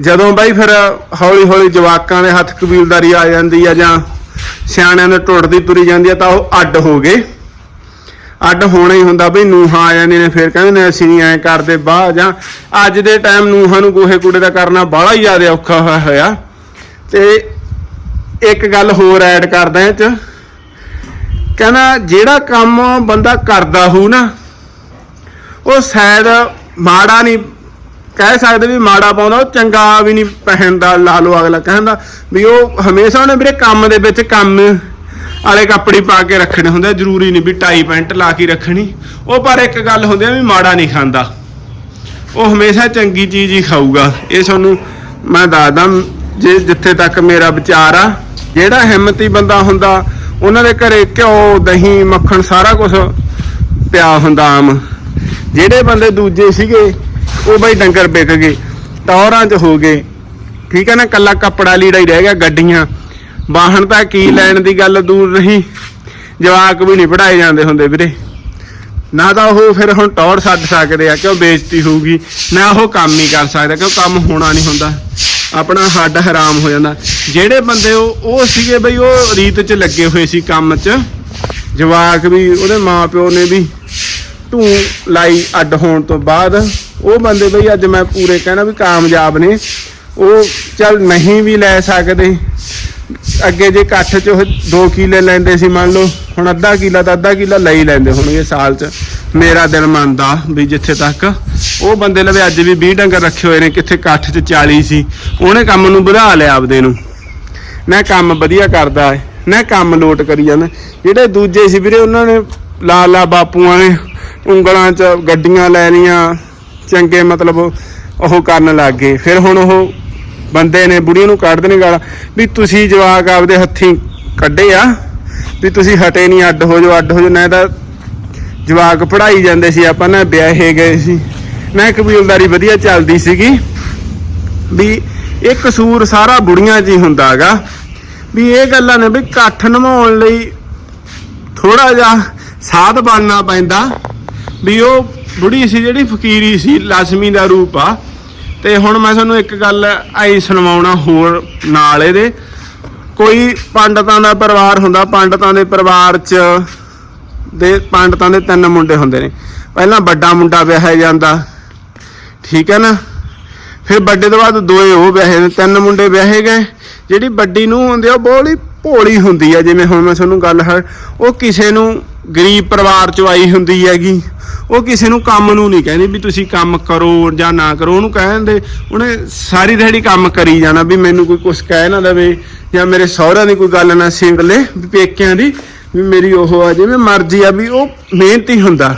ਜਦੋਂ ਬਾਈ ਫਿਰ ਹੌਲੀ ਹੌਲੀ ਜਵਾਕਾਂ ਦੇ ਹੱਥ ਕਬੀਲਦਾਰੀ ਆ ਜਾਂਦੀ ਆ ਜਾਂ ਸਿਆਣਿਆਂ ਦੇ ਟੁੱਟਦੀ ਤੁਰੀ ਜਾਂਦੀ ਆ ਤਾਂ ਉਹ ਅੱਡ ਹੋ ਗਏ। ਅੱਡ ਹੋਣਾ ਹੀ ਹੁੰਦਾ ਬਈ ਨੂਹਾਂ ਆ ਜਾਂਦੀਆਂ ਨੇ, ਫਿਰ ਕਹਿੰਦੇ ਨੇ ਅਸੀਂ ਨਹੀਂ ਐਂ ਕਰਦੇ ਬਾਹ ਜਾਂ ਅੱਜ ਦੇ ਟਾਈਮ ਨੂਹਾਂ ਨੂੰ ਗੋਹੇ ਕੂੜੇ ਦਾ ਕਰਨਾ ਬਾਹਲਾ ਹੀ ਜ਼ਿਆਦਾ ਔਖਾ ਹੋਇਆ ਹੋਇਆ। ਤੇ ਇੱਕ ਗੱਲ ਹੋਰ ਐਡ ਕਰਦਾ ਇਹ ਚ। ਕਹਿੰਦਾ ਜਿਹੜਾ ਕੰਮ ਬੰਦਾ ਕਰਦਾ ਹੋਊ ਨਾ, ਉਹ ਸ਼ਾਇਦ ਮਾੜਾ ਨਹੀਂ ਕਹਿ ਸਕਦੇ ਵੀ ਮਾੜਾ ਪਾਉਂਦਾ, ਉਹ ਚੰਗਾ ਵੀ ਨਹੀਂ ਪਹਿਨਦਾ, ਲਾ ਲਓ ਅਗਲਾ ਕਹਿੰਦਾ ਵੀ ਉਹ ਹਮੇਸ਼ਾ ਉਹਨੇ ਵੀਰੇ ਕੰਮ ਦੇ ਵਿੱਚ ਕੰਮ ਵਾਲੇ ਕੱਪੜੇ ਪਾ ਕੇ ਰੱਖਣੇ ਹੁੰਦੇ ਜ਼ਰੂਰੀ ਨਹੀਂ ਵੀ ਟਾਈ ਪੈਂਟ ਲਾ ਕੇ ਰੱਖਣੀ। ਉਹ ਪਰ ਇੱਕ ਗੱਲ ਹੁੰਦੀ ਆ ਵੀ ਮਾੜਾ ਨਹੀਂ ਖਾਂਦਾ। ਉਹ ਹਮੇਸ਼ਾ ਚੰਗੀ ਚੀਜ਼ ਹੀ ਖਾਊਗਾ। ਇਹ ਤੁਹਾਨੂੰ ਮੈਂ ਦੱਸਦਾ, ਜੇ ਜਿੱਥੇ ਤੱਕ ਮੇਰਾ ਵਿਚਾਰ ਆ, ਜਿਹੜਾ ਹਿੰਮਤੀ ਬੰਦਾ ਹੁੰਦਾ, ਉਹਨਾਂ ਦੇ ਘਰੇ ਘਿਓ, ਦਹੀਂ, ਮੱਖਣ ਸਾਰਾ ਕੁਝ ਪਿਆ ਹੁੰਦਾ ਆਮ। ਜਿਹੜੇ ਬੰਦੇ ਦੂਜੇ ਸੀਗੇ ਉਹ ਬਈ ਡੰਗਰ ਵਿਕ ਗਏ, ਟੌਰਾਂ 'ਚ ਹੋ ਗਏ। ਠੀਕ ਹੈ ਨਾ, ਕੱਲਾ ਕੱਪੜਾ ਲੀੜਾ ਹੀ ਰਹਿ ਗਿਆ ਗੱਡੀਆਂ। ਵਾਹਨ ਤਾਂ ਕੀ ਲੈਣ ਦੀ ਗੱਲ ਦੂਰ ਰਹੀ? ਜਵਾਕ ਵੀ ਨਹੀਂ ਪੜਾਏ ਜਾਂਦੇ ਹੁੰਦੇ ਵੀਰੇ। ਨਾ ਤਾਂ ਉਹ ਫਿਰ ਹੁਣ ਟੌਰ ਛੱਡ ਸਕਦੇ ਆ, ਕਿਉਂ ਬੇਇੱਜ਼ਤੀ ਹੋਊਗੀ? ਨਾ ਉਹ ਕੰਮ ਹੀ ਕਰ ਸਕਦਾ, ਕਿਉਂ ਕੰਮ ਹੋਣਾ ਨਹੀਂ ਹੁੰਦਾ। ਆਪਣਾ ਹੱਡ ਹਰਾਮ ਹੋ ਜਾਂਦਾ। ਜਿਹੜੇ ਬੰਦੇ ਉਹ ਉਹ ਸੀਗੇ ਬਈ, ਉਹ ਰੀਤ 'ਚ ਲੱਗੇ ਹੋਏ ਸੀ ਕੰਮ 'ਚ। ਜਵਾਕ ਵੀ, ਉਹਦੇ ਮਾਪਿਓ ਨੇ ਵੀ ਧੂੰ ਲਾਈ ਅੱਡ ਹੋਣ ਤੋਂ ਬਾਅਦ। ਉਹ ਬੰਦੇ ਬਈ ਅੱਜ ਮੈਂ ਪੂਰੇ ਕਹਿਣਾ ਵੀ ਕਾਮਯਾਬ ਨੇ। ਉਹ ਚੱਲ ਨਹੀਂ ਵੀ ਲੈ ਸਕਦੇ। ਅੱਗੇ ਜੇ ਇਕੱਠ ਚ ਉਹ 2 ਕਿੱਲੇ ਲੈਂਦੇ ਸੀ, ਮੰਨ ਲਓ, ਹੁਣ ਅੱਧਾ ਕਿਲਾ ਤਾਂ ਅੱਧਾ ਕਿੱਲਾ ਲਈ ਲੈਂਦੇ ਹੋਣਗੇ ਸਾਲ ਚ। ਮੇਰਾ ਦਿਲ ਮੰਨਦਾ ਵੀ ਜਿੱਥੇ ਤੱਕ ਉਹ ਬੰਦੇ ਲਵੇ, ਅੱਜ ਵੀ 20 ਡੰਗਰ ਰੱਖੇ ਹੋਏ ਨੇ, ਕਿੱਥੇ ਇਕੱਠ ਚ 40 ਸੀ। ਉਹਨੇ ਕੰਮ ਨੂੰ ਵਧਾ ਲਿਆ ਆਪਦੇ ਨੂੰ। ਨਾ ਕੰਮ ਵਧੀਆ ਕਰਦਾ ਹੈ, ਨਾ ਕੰਮ ਲੋਟ ਕਰੀ ਜਾਂਦਾ। ਜਿਹੜੇ ਦੂਜੇ ਸੀ ਵੀਰੇ, ਉਹਨਾਂ ਨੇ ਲਾ ਲਾ ਬਾਪੂਆਂ ਨੇ, ਉਂਗਲਾਂ 'ਚ ਗੱਡੀਆਂ ਲੈ ਲੀਆਂ ਚੰਗੇ ਮਤਲਬ ਉਹ ਕਰਨ ਲੱਗ ਗਏ। ਫਿਰ ਹੁਣ ਉਹ ਬੰਦੇ ਨੇ, ਬੁੜੀ ਨੂੰ ਕੱਢਦੇ ਨੇ ਗਾਲਾਂ। ਵੀ ਤੁਸੀਂ ਜਵਾਕ ਆਪਦੇ ਹੱਥੀਂ ਕੱਢੇ ਆ, ਵੀ ਤੁਸੀਂ ਹਟੇ ਨਹੀਂ, ਅੱਡ ਹੋ ਜਾਓ, ਅੱਡ ਹੋ ਜਾਓ। ਨਾ ਤਾਂ ਜਵਾਕ ਪੜਾਈ ਜਾਂਦੇ ਸੀ, ਆਪਾਂ ਨਾ ਵਿਆਹੇ ਗਏ ਸੀ। ਨਾ ਕਬੀਲਦਾਰੀ ਵਧੀਆ ਚੱਲਦੀ ਸੀਗੀ ਵੀ ਇਹ ਕਸੂਰ ਸਾਰਾ ਬੁੜੀਆਂ 'ਚ ਹੀ ਹੁੰਦਾ ਹੈਗਾ। ਵੀ ਇਹ ਗੱਲਾਂ ਨੇ ਵੀ ਇਕੱਠ ਨਿਭਾਉਣ ਲਈ ਥੋੜਾ ਜਿਹਾ ਸਾਧ ਬਣਨਾ ਪੈਂਦਾ। ਵੀ ਉਹ ਬੁੜੀ ਸੀ ਜਿਹੜੀ ਫਕੀਰੀ ਸੀ ਲక్ష్ਮੀ ਦਾ ਰੂਪ ਆ। ਤੇ ਹੁਣ ਮੈਂ ਤੁਹਾਨੂੰ ਇੱਕ ਗੱਲ ਆਈ ਸੁਣਵਾਉਣਾ ਹੋਰ ਨਾਲ ਇਹਦੇ। ਕੋਈ ਪੰਡਤਾਂ ਦਾ ਪਰਿਵਾਰ ਹੁੰਦਾ, ਪੰਡਤਾਂ ਦੇ ਪਰਿਵਾਰ 'ਚ ਦੇ ਪੰਡਤਾਂ ਦੇ ਤਿੰਨ ਮੁੰਡੇ ਹੁੰਦੇ ਨੇ। ਪਹਿਲਾਂ ਵੱਡਾ ਮੁੰਡਾ ਵਿਆਹਿਆ ਜਾਂਦਾ, ਠੀਕ ਹੈ ਨਾ? ਫਿਰ ਵੱਡੇ ਤੋਂ ਬਾਅਦ ਦੋਏ ਉਹ ਵਿਆਹੇ ਨੇ, ਤਿੰਨ ਮੁੰਡੇ ਵਿਆਹੇ ਗਏ। ਜਿਹੜੀ ਵੱਡੀ ਨੂੰ ਹੁੰਦੀ ਆ, ਉਹ ਬੋਲੀ ਭੋਲੀ ਹੁੰਦੀ ਆ। ਜਿਵੇਂ ਹੁਣ ਮੈਂ ਤੁਹਾਨੂੰ ਗੱਲ ਹੈ ਉਹ ਕਿਸੇ ਨੂੰ ਗਰੀਬ ਪਰਿਵਾਰ ਚੋਂ ਆਈ ਹੁੰਦੀ ਹੈਗੀ, ਉਹ ਕਿਸੇ ਨੂੰ ਕੰਮ ਨੂੰ ਨਹੀਂ ਕਹਿੰਦੀ ਵੀ ਤੁਸੀਂ ਕੰਮ ਕਰੋ ਜਾਂ ਨਾ ਕਰੋ। ਉਹਨੂੰ ਕਹਿੰਦੇ, ਉਹਨੇ ਸਾਰੀ ਦਿਹਾੜੀ ਕੰਮ ਕਰੀ ਜਾਣਾ ਵੀ ਮੈਨੂੰ ਕੋਈ ਕੁਝ ਕਹਿ ਨਾ ਦੇਵੇ ਜਾਂ ਮੇਰੇ ਸਹੁਰਿਆਂ ਦੀ ਕੋਈ ਗੱਲ ਨਾ ਸਿੰਗ ਲੈ, ਵੀ ਪੇਕਿਆਂ ਦੀ, ਵੀ ਮੇਰੀ ਉਹ ਆ ਜਿਵੇਂ ਮਰਜ਼ੀ ਆ ਵੀ ਉਹ ਮਿਹਨਤੀ ਹੁੰਦਾ।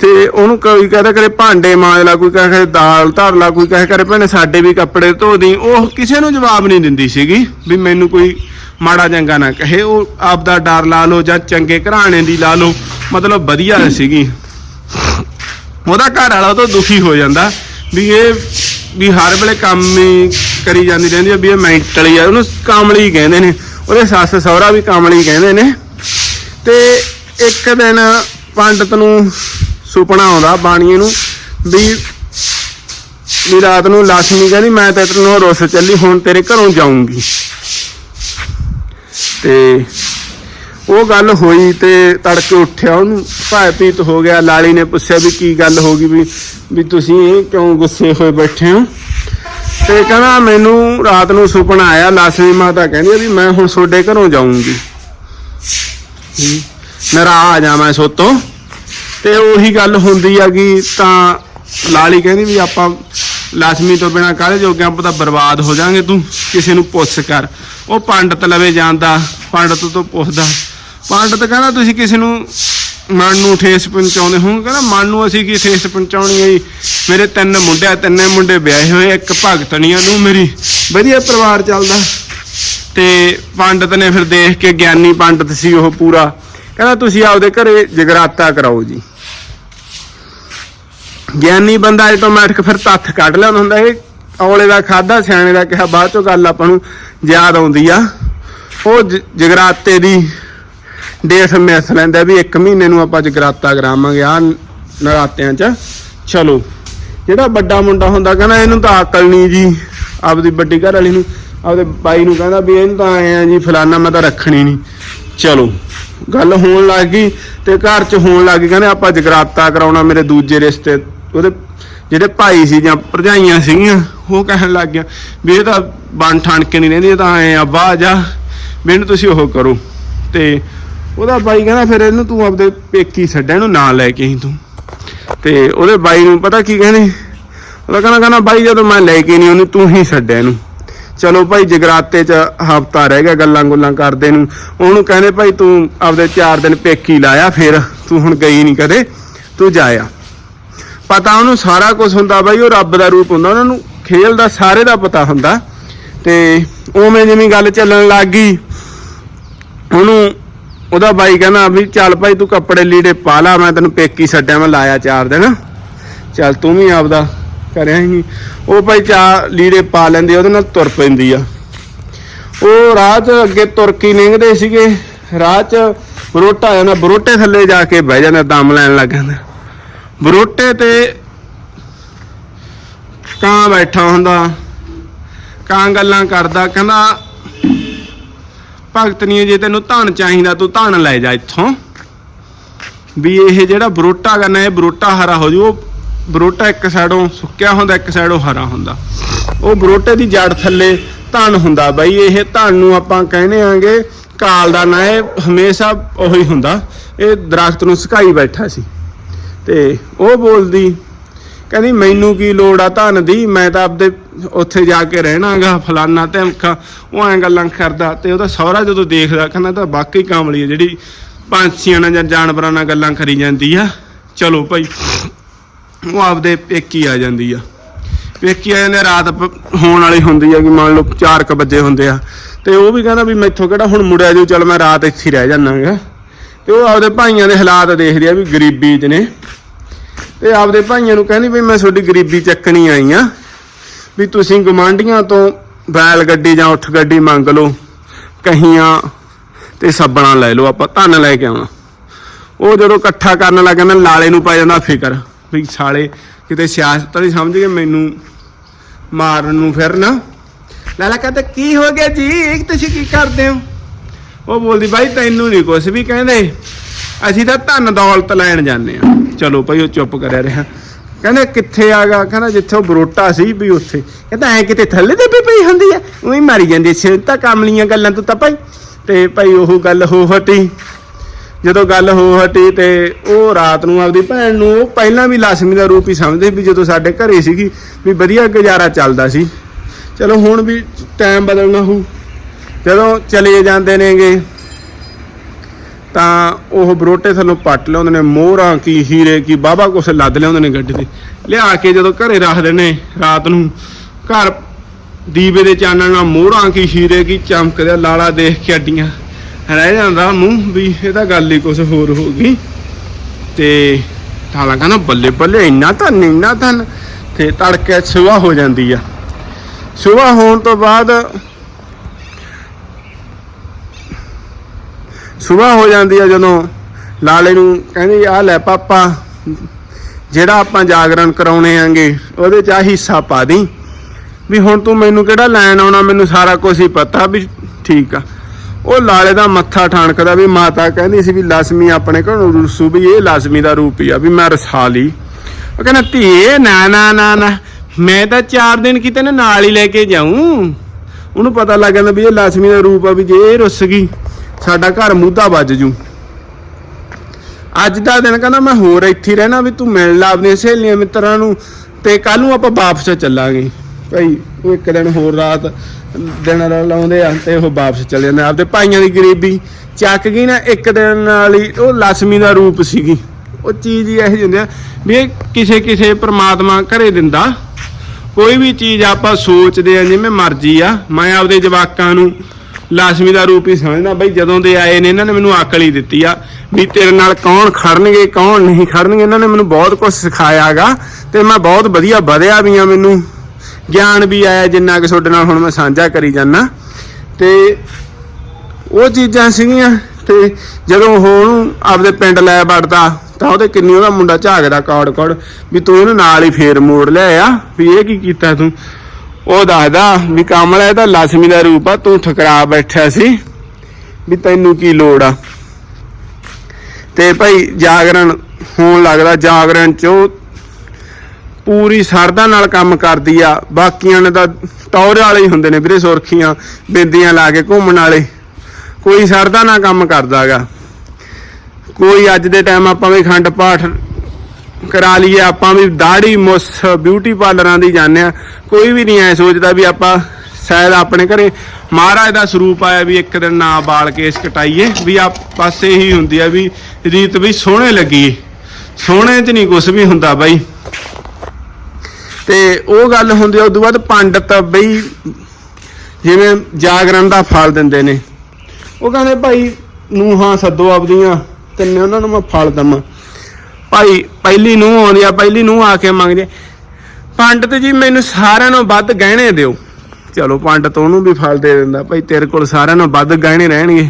ਤੇ ਉਹਨੂੰ ਕੋਈ ਕਹਦਾ ਕਰੇ ਭਾਂਡੇ ਮਾਂਜ ਲਾ, ਕੋਈ ਕਹੇ ਕਰੇ ਦਾਲ ਧਰ ਲਾ, ਕੋਈ ਕਹੇ ਕਰੇ ਭੈਣੇ ਸਾਡੇ ਵੀ ਕੱਪੜੇ ਧੋ ਦੀ ਉਹ ਕਿਸੇ ਨੂੰ ਜਵਾਬ ਨਹੀਂ ਦਿੰਦੀ ਸੀਗੀ ਵੀ ਮੈਨੂੰ ਕੋਈ ਮਾੜਾ ਚੰਗਾ ਨਾ ਕਹੇ, ਉਹ ਆਪਦਾ ਡਰ ਲਾ ਲਓ ਜਾਂ ਚੰਗੇ ਘਰਾਣੇ ਦੀ ਲਾ ਲਓ, ਮਤਲਬ ਵਧੀਆ ਸੀਗੀ। ਉਹਦਾ ਘਰ ਵਾਲਾ ਉਹ ਤੋਂ ਦੁਖੀ ਹੋ ਜਾਂਦਾ ਵੀ ਇਹ ਵੀ ਹਰ ਵੇਲੇ ਕੰਮ ਹੀ ਕਰੀ ਜਾਂਦੀ ਰਹਿੰਦੀ ਆ, ਵੀ ਇਹ ਮੈਂਟਲੀ ਆ। ਉਹਨੂੰ ਕਾਮਲੀ ਕਹਿੰਦੇ ਨੇ, ਉਹਦੇ ਸੱਸ ਸਹੁਰਾ ਵੀ ਕਾਮਲੀ ਕਹਿੰਦੇ ਨੇ। ਤੇ ਇੱਕ ਦਿਨ ਪੰਡਤ ਨੂੰ ਸੁਪਨਾ ਆਉਂਦਾ ਬਾਣੀਏ ਨੂੰ ਵੀ ਵੀ ਰਾਤ ਨੂੰ ਲਾਸ਼ਮੀ ਕਹਿੰਦੀ, ਮੈਂ ਤੇ ਤੈਨੂੰ ਰੋਸ ਚੱਲੀ, ਹੁਣ ਤੇਰੇ ਘਰੋਂ ਜਾਊਂਗੀ। ਤੇ ਉਹ ਗੱਲ ਹੋਈ ਤੇ ਤੜਕੇ ਉੱਠਿਆ ਉਹਨੂੰ ਭਾਇ ਪੀਤ ਹੋ ਗਿਆ, ਲਾਲੀ ਨੇ ਪੁੱਛਿਆ ਵੀ ਕੀ ਗੱਲ ਹੋ ਗਈ ਵੀ ਵੀ ਤੁਸੀਂ ਕਿਉਂ ਗੁੱਸੇ ਹੋਏ ਬੈਠੇ ਹੋ? ਤੇ ਕਹਿੰਦਾ ਮੈਨੂੰ ਰਾਤ ਨੂੰ ਸੁਪਨਾ ਆਇਆ ਲక్ష్ਮੀ ਮਾਤਾ ਕਹਿੰਦੀ ਆ ਵੀ ਮੈਂ ਹੁਣ ਤੁਹਾਡੇ ਘਰੋਂ ਜਾਊਂਗੀ। ਨਾਰਾਜ਼ ਆ ਜਾ ਮੈਂ ਸੋਤੋਂ ਤੇ ਉਹੀ ਗੱਲ ਹੁੰਦੀ ਹੈਗੀ ਤਾਂ ਲਾਲੀ ਕਹਿੰਦੀ ਵੀ ਆਪਾਂ ਲਾਜ਼ਮੀ ਤੋਂ ਬਿਨਾ ਕਾਹਦੇ ਜੋਗੇ ਆਪਾਂ ਤਾਂ ਬਰਬਾਦ ਹੋ ਜਾਾਂਗੇ ਤੂੰ? ਕਿਸੇ ਨੂੰ ਪੁੱਛ ਕਰ। ਉਹ ਪੰਡਤ ਲਵੇ ਜਾਂਦਾ, ਪੰਡਤ ਤੋਂ ਪੁੱਛਦਾ। ਪੰਡਤ ਕਹਿੰਦਾ, ਤੁਸੀਂ ਕਿਸੇ ਨੂੰ ਮਨ ਨੂੰ ਠੇਸ ਪਹੁੰਚਾਉਂਦੇ ਹੋ ਕਹਿੰਦਾ, ਮਨ ਨੂੰ ਅਸੀਂ ਕੀ ਠੇਸ ਪਹੁੰਚਾਉਣੀ ਹੈ ਜੀ? ਮੇਰੇ ਤਿੰਨ ਮੁੰਡੇ ਆ, ਤਿੰਨੇ ਮੁੰਡੇ ਵਿਆਹੇ ਹੋਏ ਇੱਕ ਭਗਤਣੀਆਂ ਨੂੰ ਮੇਰੀ। ਵਧੀਆ ਪਰਿਵਾਰ ਚੱਲਦਾ। ਤੇ ਪੰਡਤ ਨੇ ਫਿਰ ਦੇਖ ਕੇ ਗਿਆਨੀ ਪੰਡਤ ਸੀ ਉਹ ਪੂਰਾ। ਕਹਿੰਦਾ, ਤੁਸੀਂ ਆਪਦੇ ਘਰੇ ਜਗਰਾਤਾ ਕਰਾਓ ਜੀ। ਗਿਆਨੀ ਬੰਦਾ ਆਟੋਮੈਟਿਕ ਫਿਰ ਤੱਥ ਕੱਢ ਲੈਂਦਾ ਹੁੰਦਾ ਇਹ ਔਲੇ ਦਾ ਖਾਦਾ ਸਿਆਣੇ ਦਾ ਕਿਹਾ, ਬਾਅਦ ਚੋਂ ਗੱਲ ਆਪਾਂ ਨੂੰ ਯਾਦ ਆਉਂਦੀ ਆ। ਉਹ ਜ- ਜਗਰਾਤੇ ਦੀ ਡੇਟ ਮਿਸ ਲੈਂਦਾ ਵੀ 1 ਮਹੀਨੇ ਨੂੰ ਆਪਾਂ ਜਗਰਾਤਾ ਕਰਾਵਾਂਗੇ ਆ ਨਰਾਤਿਆਂ 'ਚ। ਚਲੋ, ਜਿਹੜਾ ਵੱਡਾ ਮੁੰਡਾ ਹੁੰਦਾ ਕਹਿੰਦਾ ਇਹਨੂੰ ਤਾਂ ਅਕਲ ਨਹੀਂ ਜੀ, ਆਪਦੀ ਵੱਡੀ ਘਰ ਵਾਲੀ ਨੂੰ, ਆਪਦੇ ਬਾਈ ਨੂੰ ਕਹਿੰਦਾ ਵੀ ਇਹਨੂੰ ਤਾਂ ਆਏ ਜੀ, ਫਲਾਨਾ ਮੈਂ ਤਾਂ ਰੱਖਣੀ ਨਹੀਂ ਚਲੋ, ਗੱਲ ਹੋਣ ਲੱਗ ਗਈ ਤੇ ਘਰ 'ਚ ਹੋਣ ਲੱਗ ਗਈ, ਕਹਿੰਦੇ ਆਪਾਂ ਜਗਰਾਤਾ ਕਰਾਉਣਾ ਮੇਰੇ ਦੂਜੇ ਰਿਸ਼ਤੇ ਉਹਦੇ ਜਿਹੜੇ ਭਾਈ ਸੀ ਜਾਂ ਭਰਜਾਈਆਂ ਸੀਗੀਆਂ, ਉਹ ਕਹਿਣ ਲੱਗ ਗਿਆ, ਵੀ ਇਹ ਤਾਂ ਬਣ ਠਣ ਕੇ ਨਹੀਂ ਰਹਿੰਦੀ, ਇਹ ਤਾਂ ਆਏ ਆ ਬਾਹ ਜਾ, ਵੀ ਤੁਸੀਂ ਉਹ ਕਰੋ। ਤੇ ਉਹਦਾ ਬਾਈ ਕਹਿੰਦਾ, ਫਿਰ ਇਹਨੂੰ ਤੂੰ ਆਪਦੇ ਪੇਕੀ ਛੱਡਿਆ, ਇਹਨੂੰ ਨਾਲ ਲੈ ਕੇ ਹੀ ਤੂੰ। ਤੇ ਉਹਦੇ ਬਾਈ ਨੂੰ ਪਤਾ ਕੀ ਕਹਿੰਦੇ? ਉਹਦਾ ਕਹਿੰਦਾ ਕਹਿੰਦਾ, ਬਾਈ ਜਦੋਂ ਮੈਂ ਲੈ ਕੇ ਨਹੀਂ ਉਹਨੂੰ ਤੂੰ ਹੀ ਛੱਡਿਆ ਇਹਨੂੰ। ਚਲੋ ਭਾਈ, ਜਗਰਾਤੇ ਚ ਹਫਤਾ ਰਹਿ ਗਿਆ ਗੱਲਾਂ ਗੁੱਲਾਂ ਕਰਦੇ ਨੂੰ। ਉਹਨੂੰ ਕਹਿੰਦੇ, ਭਾਈ ਤੂੰ ਆਪਦੇ 4 ਦਿਨ ਪੇਕੀ ਲਾਇਆ, ਫਿਰ ਤੂੰ ਹੁਣ ਗਈ ਨਹੀਂ ਕਦੇ, ਤੂੰ ਜਾਇਆ। ਪਤਾ ਉਹਨੂੰ ਸਾਰਾ ਕੁਝ ਹੁੰਦਾ ਬਾਈ, ਉਹ ਰੱਬ ਦਾ ਰੂਪ ਹੁੰਦਾ, ਉਹਨਾਂ ਨੂੰ ਖੇਲ ਦਾ ਸਾਰੇ ਦਾ ਪਤਾ ਹੁੰਦਾ। ਤੇ ਉਵੇਂ ਜਿਵੇਂ ਗੱਲ ਚੱਲਣ ਲੱਗ ਗਈ, ਉਹਨੂੰ ਉਹਦਾ ਬਾਈ ਕਹਿੰਦਾ ਵੀ ਚੱਲ ਭਾਈ ਤੂੰ ਕੱਪੜੇ ਲੀੜੇ ਪਾ ਲਾ, ਮੈਂ ਤੈਨੂੰ ਪੇਕੀ ਛੱਡਿਆ, ਮੈਂ ਲਾਇਆ ਚਾਰ ਦਿਨ। ਚੱਲ ਤੂੰ ਵੀ ਆਪਦਾ ਕਰਿਆ ਹੀ। ਉਹ ਭਾਈ ਚਾ ਲੀੜੇ ਪਾ ਲੈਂਦੇ, ਉਹਦੇ ਨਾਲ ਤੁਰ ਪੈਂਦੀ ਆ। ਉਹ ਰਾਹ 'ਚ ਅੱਗੇ ਤੁਰ ਕੇ ਲੰਘਦੇ ਸੀਗੇ ਰਾਹ 'ਚ ਬਰੋਟਾ ਜਾਂਦਾ ਬਰੋਟੇ ਥੱਲੇ ਜਾ ਕੇ ਬਹਿ ਜਾਂਦਾ, ਦਮ ਲੈਣ ਲੱਗ ਜਾਂਦਾ। ਬਰੋਟੇ ਤੇ ਕਾਂ ਬੈਠਾ ਹੁੰਦਾ, ਕਾਂ ਗੱਲਾਂ ਕਰਦਾ, ਕਹਿੰਦਾ ਭਗਤਨੀਏ ਜੇ ਤੈਨੂੰ ਧਨ ਚਾਹੀਦਾ, ਤੂੰ ਧਨ ਲੈ ਜਾ ਇੱਥੋਂ। ਵੀ ਇਹ ਜਿਹੜਾ ਬਰੋਟਾ ਕਰਨਾ, ਇਹ ਬਰੋਟਾ ਹਰਾ ਹੋ ਜੂ ਉਹ ਬਰੋਟਾ ਇੱਕ ਸਾਈਡੋਂ ਸੁੱਕਿਆ ਹੁੰਦਾ, ਇੱਕ ਸਾਈਡੋਂ ਹਰਾ ਹੁੰਦਾ। ਉਹ ਬਰੋਟੇ ਦੀ ਜੜ ਥੱਲੇ ਧਨ ਹੁੰਦਾ ਬਾਈ, ਇਹ ਧਨ ਨੂੰ ਆਪਾਂ ਕਹਿੰਦੇ ਆਂਗੇ, ਕਾਲ ਦਾ ਨਾ, ਇਹ ਹਮੇਸ਼ਾ ਉਹੀ ਹੁੰਦਾ। ਇਹ ਦਰਖਤ ਨੂੰ ਸੁਕਾਈ ਬੈਠਾ ਸੀ। ਤੇ ਉਹ ਬੋਲਦੀ, ਕਹਿੰਦੀ, ਮੈਨੂੰ ਕੀ ਲੋੜ ਆ ਧਨ ਦੀ? ਮੈਂ ਤਾਂ ਆਪਦੇ ਉੱਥੇ ਜਾ ਕੇ ਰਹਿਣਾਗਾ, ਫਲਾਨਾ ਧਮਕਾ। ਉਹ ਐਂ ਗੱਲਾਂ ਕਰਦਾ ਤੇ ਉਹਦਾ ਸਹੁਰਾ ਜਦੋਂ ਦੇਖਦਾ, ਕਹਿੰਦਾ ਤਾਂ ਵਾਕਈ ਕਾਮਲੀ ਹੈ ਜਿਹੜੀ ਪੰਛੀਆਂ ਨਾਲ ਜਾਂ ਜਾਨਵਰਾਂ ਨਾਲ ਗੱਲਾਂ ਕਰੀ ਜਾਂਦੀ ਆ। ਚਲੋ ਭਾਈ। ਉਹ ਆਪਦੇ ਪੇਕੀ ਆ ਜਾਂਦੀ ਆ। ਪੇਕੀ ਆ ਜਾਂਦੇ ਰਾਤ ਪ- ਹੋਣ ਵਾਲੀ ਹੁੰਦੀ ਆ ਕਿ ਮੰਨ ਲਓ 4:00 ਵਜੇ ਹੁੰਦੇ ਆ। ਤੇ ਉਹ ਵੀ ਕਹਿੰਦਾ ਵੀ ਮੈਥੋਂ ਕਿਹੜਾ ਹੁਣ ਮੁੜਿਆ ਜੂ ਚਲ ਮੈਂ ਰਾਤ ਇੱਥੇ ਹੀ ਰਹਿ ਜਾਣਾਗਾ ਤੇ ਉਹ ਆਪਦੇ ਭਾਈਆਂ ਦੇ ਹਾਲਾਤ ਦੇਖਦੇ ਆ ਵੀ ਗਰੀਬੀ 'ਚ ਨੇ। ਤੇ ਆਪਦੇ ਭਾਈਆਂ ਨੂੰ ਕਹਿੰਦੀ ਵੀ ਮੈਂ ਤੁਹਾਡੀ ਗਰੀਬੀ ਚੱਕਣੀ ਆਈ ਆ, ਵੀ ਤੁਸੀਂ ਗਮਾਂਡੀਆਂ ਤੋਂ ਬੈਲ ਗੱਡੀ ਜਾਂ ਉੱਠ ਗੱਡੀ ਮੰਗ ਲਓ, ਕਹੀਆਂ ਤੇ ਸੱਬਣਾ ਲੈ ਲਓ, ਆਪਾਂ ਧਨ ਲੈ ਕੇ ਆਉਣਾ ਉਹ ਜਦੋਂ ਇਕੱਠਾ ਕਰਨ ਲੱਗ ਜਾਂਦਾ ਲਾਲੇ ਨੂੰ ਪੈ ਜਾਂਦਾ ਫਿਕਰ, ਵੀ ਸਾਲੇ ਕਿਤੇ ਸਿਆਸਤ ਤਾਂ ਨਹੀਂ ਸਮਝ ਗਏ ਮੈਨੂੰ ਮਾਰਨ ਨੂੰ ਫਿਰਨ ਲਾਲਾ ਕਹਿੰਦਾ, ਕੀ ਹੋ ਗਿਆ ਜੀ? ਤੁਸੀਂ ਕੀ ਕਰਦੇ ਹੋ? ਉਹ ਬੋਲਦੀ, ਬਾਈ ਤੈਨੂੰ ਨਹੀਂ ਕੁਛ ਵੀ ਕਹਿੰਦੇ। ਅਸੀਂ ਤਾਂ ਧਨ ਦੌਲਤ ਲੈਣ ਜਾਂਦੇ ਆ ਚਲੋ ਭਾਈ, ਉਹ ਚੁੱਪ ਕਰਿਆ ਰਿਹਾ। ਕਹਿੰਦਾ, ਕਿੱਥੇ ਆਗਾ ਕਹਿੰਦਾ, ਜਿੱਥੇ ਉਹ ਬਰੋਟਾ ਸੀ ਵੀ ਉੱਥੇ। ਕਹਿੰਦਾ, ਐ ਕਿਤੇ ਥੱਲੇ ਤੇ ਵੀ ਪਈ ਹੁੰਦੀ ਆ? ਉਹੀ ਮਾਰੀ ਜਾਂਦੀ ਸਿਰ ਤਾਂ ਕਾਮਲੀਆਂ ਗੱਲਾਂ ਤੂੰ ਤਾਂ ਭਾਈ। ਤੇ ਭਾਈ, ਉਹ ਗੱਲ ਹੋ ਹਟੀ। ਜਦੋਂ ਗੱਲ ਹੋ ਹਟੀ ਤੇ ਉਹ ਰਾਤ ਨੂੰ ਆਪਦੀ ਭੈਣ ਨੂੰ ਉਹ ਪਹਿਲਾਂ ਵੀ ਲਾਸ਼ਮੀ ਦਾ ਰੂਪ ਹੀ ਸਮਝਦੇ ਵੀ ਜਦੋਂ ਸਾਡੇ ਘਰੇ ਸੀਗੀ ਵੀ ਵਧੀਆ ਗੁਜ਼ਾਰਾ ਚੱਲਦਾ ਸੀ। ਚਲੋ ਹੁਣ ਵੀ ਟਾਈਮ ਬਦਲਣਾ ਹੋਊ। ਜਦੋਂ ਚਲੇ ਜਾਂਦੇ ਨੇਗੇ, ਤਾਂ ਉਹ ਬਰੋਟੇ ਥੱਲੋਂ ਪੱਟ ਲਿਆਉਂਦੇ ਨੇ, ਮੋਹਰਾਂ ਕੀ, ਹੀਰੇ ਕੀ, ਬਾਬਾ ਕੁਛ ਲੱਦ ਲਿਆਉਂਦੇ ਨੇ ਗੱਡੀ ਤੇ। ਲਿਆ ਕੇ ਜਦੋਂ ਘਰੇ ਰੱਖਦੇ ਨੇ ਰਾਤ ਨੂੰ, ਘਰ ਦੀਵੇ ਦੇ ਚਾਨਣ ਨਾਲ ਮੋਹਰਾਂ ਕੀ, ਹੀਰੇ ਕੀ, ਚਮਕਦੇ ਲਾਲਾ ਦੇਖ ਕੇ ਅੱਡੀਆਂ ਰਹਿ ਜਾਂਦਾ ਮੂੰਹ ਵੀ, ਇਹ ਤਾਂ ਗੱਲ ਹੀ ਕੁਛ ਹੋਰ ਹੋ ਗਈ। ਤੇ ਠਾਲਾ ਕਹਿੰਦਾ ਬੱਲੇ ਬੱਲੇ, ਇੰਨਾ ਧਨ ਇੰਨਾ ਧਨ, ਤੇ ਤੜਕੇ ਸੁਬਾਹ ਹੋ ਜਾਂਦੀ ਆ। ਸੁਬਾਹ ਹੋਣ ਤੋਂ ਬਾਅਦ ਸੁਬਾਹ ਹੋ ਜਾਂਦੀ ਆ ਜਦੋਂ ਲਾਲੇ ਨੂੰ ਕਹਿੰਦੇ ਆ ਲੈ ਪਾਪਾ, ਜਿਹੜਾ ਆਪਾਂ ਜਾਗਰਣ ਕਰਾਉਣੇ ਆਂਗੇ, ਉਹਦੇ ਚ ਆ ਹਿੱਸਾ ਪਾ ਦੀ। ਵੀ ਹੁਣ ਤੂੰ ਮੈਨੂੰ ਕਿਹੜਾ ਲੈਣ ਆਉਣਾ, ਮੈਨੂੰ ਸਾਰਾ ਕੁਝ ਹੀ ਪਤਾ ਵੀ ਠੀਕ ਆ। ਉਹ ਲਾਲੇ ਦਾ ਮੱਥਾ ਠਾਣਕਦਾ ਵੀ ਮਾਤਾ ਕਹਿੰਦੀ ਸੀ ਵੀ ਲਾਸ਼ਮੀ ਆਪਣੇ ਘਰੋਂ ਰੁਸੂ ਵੀ ਇਹ ਲਾਸ਼ਮੀ ਦਾ ਰੂਪ ਹੀ ਆ ਵੀ ਮੈਂ ਰਸਾ ਲਈ। ਉਹ ਕਹਿੰਦਾ, ਧੀਏ, ਨਾ ਨਾ ਨਾ ਨਾ, ਮੈਂ ਤਾਂ ਚਾਰ ਦਿਨ ਕਿਤੇ ਨਾ ਨਾਲ ਹੀ ਲੈ ਕੇ ਜਾਉਂ ਉਹਨੂੰ ਪਤਾ ਲੱਗ ਜਾਂਦਾ ਵੀ ਇਹ ਲక్ష్ਮੀ ਦਾ ਰੂਪ ਆ ਵੀ ਜੇ ਇਹ ਰੁੱਸ ਗਈ। ਸਾਡਾ ਘਰ ਮੁੱਦਾ ਵੱਜ ਜੂ। ਅੱਜ ਦਾ ਦਿਨ ਕਹਿੰਦਾ ਮੈਂ ਹੋਰ ਇੱਥੇ ਰਹਿਣਾ ਵੀ ਤੂੰ ਮਿਲ ਲਾ ਆਪਣੀਆਂ ਸਹੇਲੀਆਂ ਮਿੱਤਰਾਂ ਨੂੰ ਤੇ ਕੱਲ ਨੂੰ ਆਪਾਂ ਵਾਪਸ ਚੱਲਾਂਗੇ। ਭਾਈ ਉਹ ਇੱਕ ਦਿਨ ਹੋਰ ਰਾਤ ਦਿਨ ਲਾਉਂਦੇ ਆ ਤੇ ਉਹ ਵਾਪਸ ਚਲੇ ਜਾਂਦੇ ਆਪਦੇ ਭਾਈਆਂ ਦੀ ਗਰੀਬੀ ਚੱਕ ਗਈ ਨਾ, ਇੱਕ ਦਿਨ ਨਾਲ ਹੀ ਉਹ ਲక్ష్ਮੀ ਦਾ ਰੂਪ ਸੀਗੀ। ਉਹ ਚੀਜ਼ ਹੀ ਇਹੋ ਜਿਹੀ ਹੁੰਦੀ ਆ ਵੀ ਇਹ ਕਿਸੇ ਕਿਸੇ ਪ੍ਰਮਾਤਮਾ ਘਰੇ ਦਿੰਦਾ। ਕੋਈ ਵੀ ਚੀਜ਼ ਆਪਾਂ ਸੋਚਦੇ ਆ, ਜਿਵੇਂ ਮਰਜ਼ੀ ਆ, ਮੈਂ ਆਪਦੇ ਜਵਾਕਾਂ ਨੂੰ ਲਾਸ਼ਮੀ ਦਾ ਰੂਪ ਹੀ ਸਮਝਦਾ, ਬਈ ਜਦੋਂ ਦੇ ਆਏ ਨੇ, ਇਹਨਾਂ ਨੇ ਮੈਨੂੰ ਅਕਲ ਹੀ ਦਿੱਤੀ ਆ ਵੀ ਤੇਰੇ ਨਾਲ ਕੌਣ ਖੜਨਗੇ, ਕੌਣ ਨਹੀਂ ਖੜਨਗੇ, ਇਹਨਾਂ ਨੇ ਮੈਨੂੰ ਬਹੁਤ ਕੁਝ ਸਿਖਾਇਆਗਾ ਤੇ ਮੈਂ ਬਹੁਤ ਵਧੀਆ ਵਧਿਆ ਵੀ ਆ ਮੈਨੂੰ। ਗਿਆਨ ਵੀ ਆਇਆ ਜਿੰਨਾ ਕਿ ਤੁਹਾਡੇ ਨਾਲ ਹੁਣ ਮੈਂ ਸਾਂਝਾ ਕਰੀ ਜਾਂਦਾ। ਤੇ ਉਹ ਚੀਜ਼ਾਂ ਸੀਗੀਆਂ ਤੇ ਜਦੋਂ ਉਹ ਉਹਨੂੰ ਆਪਦੇ ਪਿੰਡ ਲੈ ਵੜਦਾ, ਤਾਂ ਉਹਦੇ ਕਿੰਨੀ ਉਹਦਾ ਮੁੰਡਾ ਝਾਕਦਾ ਕੌੜ ਕੌੜ ਵੀ ਤੂੰ ਇਹਨੂੰ ਨਾਲ ਹੀ ਫੇਰ ਮੋੜ ਲਿਆ ਵੀ ਇਹ ਕੀ ਕੀਤਾ ਤੂੰ? ਉਹ ਦੱਸਦਾ ਵੀ ਕਮਲਾ, ਇਹ ਤਾਂ ਲక్ష్ਮੀ ਦਾ ਰੂਪ ਆ, ਤੂੰ ਠਕਰਾ ਬੈਠਿਆ ਸੀ ਵੀ ਤੈਨੂੰ ਕੀ ਲੋੜ ਆ? ਤੇ ਭਾਈ ਜਾਗਰਣ, ਹੋਣ ਲੱਗਦਾ ਜਾਗਰਣ ਚ ਉਹ ਪੂਰੀ ਸਰਦਾ ਨਾਲ ਕੰਮ ਕਰਦੀ ਆ, ਬਾਕੀਆਂ ਨੇ ਤਾਂ ਟੌਰ ਵਾਲੇ ਹੀ ਹੁੰਦੇ ਨੇ ਵੀਰੇ ਸੁਰਖੀਆਂ, ਬਿੰਦੀਆਂ ਲਾ ਕੇ ਘੁੰਮਣ ਵਾਲੇ। ਕੋਈ ਸਰਦਾ ਨਾਲ ਕੰਮ ਕਰਦਾਗਾ। ਕੋਈ ਅੱਜ ਦੇ ਟਾਈਮ ਆਪਾਂ ਵੀ ਖੰਡ ਪਾਠ ਕਰਾ ਲਈਏ, ਆਪਾਂ ਵੀ ਦਾੜੀ ਮੁੱਸ ਬਿਊਟੀ ਪਾਰਲਰਾਂ ਦੀ ਜਾਂਦੇ ਆ ਕੋਈ ਵੀ ਨਹੀਂ ਐ ਸੋਚਦਾ ਵੀ ਆਪਾਂ ਸ਼ਾਇਦ ਆਪਣੇ ਘਰੇ ਮਹਾਰਾਜ ਦਾ ਸਰੂਪ ਆਇਆ ਵੀ ਇੱਕ ਦਿਨ ਨਾ ਬਾਲ ਕੇਸ ਕਟਾਈਏ, ਵੀ ਆ ਪਾਸੇ ਹੀ ਹੁੰਦੀ ਆ ਵੀ ਰੀਤ ਵੀ ਸੋਹਣੇ ਲੱਗੀ ਸੋਹਣੇ 'ਚ ਨਹੀਂ ਕੁਝ ਵੀ ਹੁੰਦਾ ਬਾਈ। ਤੇ ਉਹ ਗੱਲ ਹੁੰਦੀ ਆ, ਉਦੋਂ ਬਾਅਦ ਪੰਡਤ ਬਈ ਜਿਵੇਂ ਜਾਗਰਣ ਦਾ ਫਲ ਦਿੰਦੇ ਨੇ। ਉਹ ਕਹਿੰਦੇ ਭਾਈ ਨੂੰਹਾਂ ਸੱਦੋ ਆਪਦੀਆਂ ਤਿੰਨੇ ਉਹਨਾਂ ਨੂੰ ਮੈਂ ਫਲ ਦਵਾਂ। ਭਾਈ ਪਹਿਲੀ ਨੂੰਹ ਆਉਂਦੀ ਆ ਪਹਿਲੀ ਨੂੰਹ ਆ ਕੇ ਮੰਗਦੇ ਆ, ਪੰਡਤ ਜੀ ਮੈਨੂੰ ਸਾਰਿਆਂ ਨੂੰ ਵੱਧ ਗਹਿਣੇ ਦਿਓ। ਚਲੋ ਪੰਡਤ ਉਹਨੂੰ ਵੀ ਫਲ ਦੇ ਦਿੰਦਾ ਭਾਈ ਤੇਰੇ ਕੋਲ ਸਾਰਿਆਂ ਨੂੰ ਵੱਧ ਗਹਿਣੇ ਰਹਿਣਗੇ।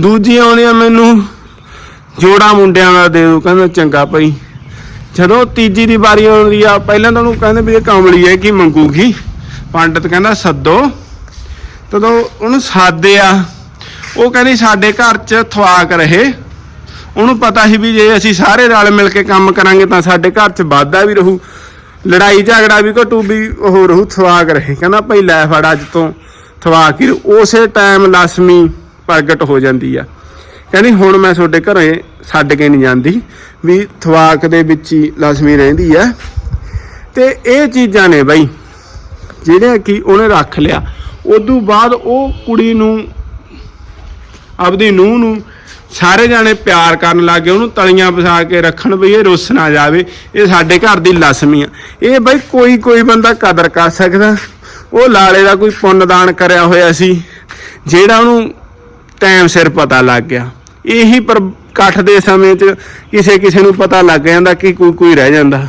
ਦੂਜੀ ਆਉਂਦੀ ਆ ਮੈਨੂੰ ਜੋੜਾ ਮੁੰਡਿਆਂ ਦਾ ਦੇ ਦਿਓ ਕਹਿੰਦਾ ਚੰਗਾ ਭਾਈ। ਜਦੋਂ ਤੀਜੀ ਦੀ ਵਾਰੀ ਆਉਂਦੀ ਆ ਪਹਿਲਾਂ ਤਾਂ ਉਹਨੂੰ ਕਹਿੰਦੇ ਵੀ ਇਹ ਕਮਲੀ ਹੈ ਕੀ ਮੰਗੂਗੀ? ਪੰਡਤ ਕਹਿੰਦਾ ਸੱਦੋ। ਤਦੋਂ ਉਹਨੂੰ ਸਾਦੇ ਆ। ਉਹ ਕਹਿੰਦੀ ਸਾਡੇ ਘਰ 'ਚ ਥਵਾਕ ਰਹੇ। ਉਹਨੂੰ ਪਤਾ ਸੀ ਵੀ ਜੇ ਅਸੀਂ ਸਾਰੇ ਰਲ ਮਿਲ ਕੇ ਕੰਮ ਕਰਾਂਗੇ ਤਾਂ ਸਾਡੇ ਘਰ 'ਚ ਵਾਧਾ ਵੀ ਰਹੂ। ਲੜਾਈ ਝਗੜਾ ਵੀ ਘਟੂ ਵੀ ਉਹ ਰਹੂ, ਥਵਾਕ ਰਹੇ। ਕਹਿੰਦਾ ਭਾਈ ਲੈ ਫੜ ਅੱਜ ਤੋਂ ਥਵਾਕ ਹੀ ਉਸੇ ਟਾਈਮ ਲਸਮੀ ਪ੍ਰਗਟ ਹੋ ਜਾਂਦੀ ਆ। ਕਹਿੰਦੀ ਹੁਣ ਮੈਂ ਤੁਹਾਡੇ ਘਰੇ ਛੱਡ ਕੇ ਨਹੀਂ ਜਾਂਦੀ, ਵੀ ਥਵਾਕ ਦੇ ਵਿੱਚ ਹੀ ਲਸਮੀ ਰਹਿੰਦੀ ਆ। ਤੇ ਇਹ ਚੀਜ਼ਾਂ ਨੇ ਬਾਈ ਜਿਹੜੇ ਕਿ ਉਹਨੇ ਰੱਖ ਲਿਆ। ਉਦੋਂ ਬਾਅਦ ਉਹ ਕੁੜੀ ਨੂੰ, ਆਪਦੀ ਨੂੰਹ ਨੂੰ ਸਾਰੇ ਜਾਣੇ ਪਿਆਰ ਕਰਨ ਲੱਗੇ ਉਹਨੂੰ ਤਲੀਆਂ ਫਸਾ ਕੇ ਰੱਖਣ ਬਈ ਇਹ ਰੁੱਸ ਨਾ ਜਾਵੇ, ਇਹ ਸਾਡੇ ਘਰ ਦੀ ਲਸਮੀ ਆ। ਇਹ ਬਈ ਕੋਈ ਕੋਈ ਬੰਦਾ ਕਦਰ ਕਰ ਸਕਦਾ। ਉਹ ਲਾਲੇ ਦਾ ਕੋਈ ਪੁੰਨ ਦਾਨ ਕਰਿਆ ਹੋਇਆ ਸੀ, ਜਿਹੜਾ ਉਹਨੂੰ ਟਾਈਮ ਸਿਰ ਪਤਾ ਲੱਗ ਗਿਆ। ਇਹੀ ਪਰ ਇਕੱਠ ਦੇ ਸਮੇਂ 'ਚ ਕਿਸੇ ਕਿਸੇ ਨੂੰ ਪਤਾ ਲੱਗ ਜਾਂਦਾ ਕਿ ਕੋਈ ਕੋਈ ਰਹਿ ਜਾਂਦਾ।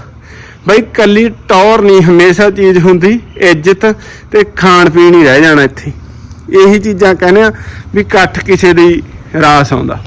ਬਈ ਕੱਲੀ ਟੌਰ ਨਹੀਂ, ਹਮੇਸ਼ਾ ਚੀਜ਼ ਹੁੰਦੀ, ਇੱਜ਼ਤ ਤੇ ਖਾਣ ਪੀਣ ਹੀ ਰਹਿ ਜਾਣਾ ਇੱਥੇ। ਇਹੀ ਚੀਜ਼ਾਂ ਕਹਿੰਦੇ ਆ ਵੀ ਇਕੱਠ ਕਿਸੇ ਦੀ ਰਾਸ ਆਉਂਦਾ।